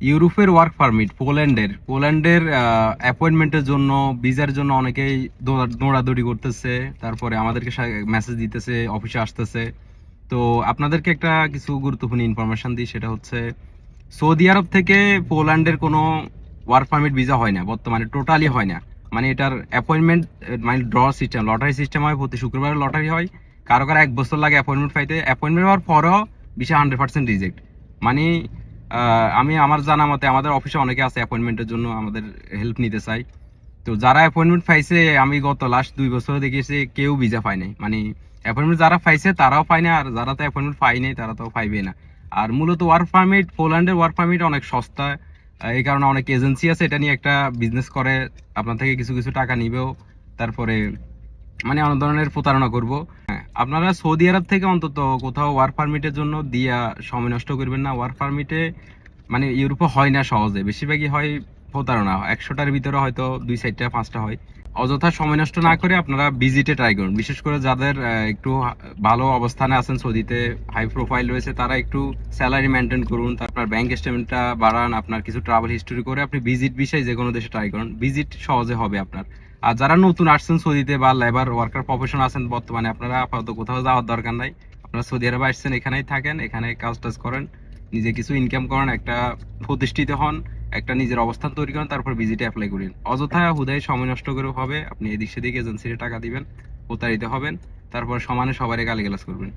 ইউরোপের work permit পোল্যান্ডের। পোল্যান্ডের অ্যাপয়েন্টমেন্টের জন্য ভিসার জন্য অনেকেই দৌড়া- দৌড়াদৌড়ি করতেছে। তারপরে আমাদেরকে মেসেজ দিতেছে অফিসে আসতেছে। তো আপনাদেরকে একটা কিছু গুরুত্বপূর্ণ ইনফরমেশন দিই, সেটা হচ্ছে সৌদি আরব থেকে পোল্যান্ডের কোনো ওয়ার্ক পারমিট ভিসা হয় না, বর্তমানে টোটালি হয় না। মানে এটার অ্যাপয়েন্টমেন্ট মানে ড্র সিস্টেম লটারি সিস্টেম হয়, প্রতি শুক্রবার লটারি হয়। কারও কারও এক বছর লাগে অ্যাপয়েন্টমেন্ট পাইতে। অ্যাপয়েন্টমেন্ট হওয়ার পরও ভিসা হান্ড্রেড পার্সেন্ট রিজেক্ট মানে আমি আমার জানা মতে আমাদের অফিসে অনেকে আছে অ্যাপয়েন্টমেন্টের জন্য আমাদের হেল্প নিতে চাই তো যারা অ্যাপয়েন্টমেন্ট পাইছে, আমি গত লাস্ট দুই বছর দেখেছি কেউ ভিসা পায় নাই। মানে অ্যাপয়েন্টমেন্ট যারা পাইছে, তারাও পায় না আর যারা তো অ্যাপয়েন্টমেন্ট পাই নাই, তারা তো পাইবে না। আর মূলত ওয়ার্ক পারমিট পোল্যান্ডের ওয়ার্ক পারমিট অনেক সস্তা। এই কারণে অনেক এজেন্সি আছে, এটা নিয়ে একটা বিজনেস করে। আপনার থেকে কিছু কিছু টাকা নিবেও। তারপরে মানে অনেক ধরনের প্রতারণা করব। আপনারা সৌদি আরব থেকে অন্তত কোথাও ওয়ার্ক পারমিটের জন্য দিয়া সময় নষ্ট করবেন না। ওয়ার্ক পারমিটে মানে ইউরোপে হয় না সহজে। বেশিরভাগই হয় প্রতারণা। একশোটার ভিতরে হয়তো দুই চারটা, পাঁচটা হয়। অযথা সময় নষ্ট না করে আপনারা ভিজিটে ট্রাই করুন। বিশেষ করে যাদের একটু ভালো অবস্থানে আছেন সৌদিতে হাই প্রোফাইল রয়েছে, তারা একটু স্যালারি মেনটেন করুন। তারপর ব্যাংক স্টেটমেন্টটা বাড়ান। আপনার কিছু ট্রাভেল হিস্টোরি করে আপনি ভিজিট বিষয়ে যে কোনো দেশে ট্রাই করুন। ভিজিট সহজে হবে আপনার। আর যারা নতুন আসছেন সৌদিতে বা লেবার ওয়ার্কার প্রফেশন আছেন বর্তমানে, আপনারা আপাতত কোথাও যাওয়ার দরকার নাই। আপনারা সৌদি আরবে আসছেন, এখানেই থাকেন, এখানে কাজ টাজ করেন, নিজে কিছু ইনকাম করেন, একটা প্রতিষ্ঠিত হন, একটা নিজের অবস্থান তৈরি করেন, তারপর ভিজিটে অ্যাপ্লাই করেন। অযথা হুদায় সময় নষ্ট করে হবে, আপনি এদিক সেদিক এজেন্সিতে টাকা দিবেন, প্রতারিত হবেন, তারপর সমানে সবারই গালিগালাজ করবেন।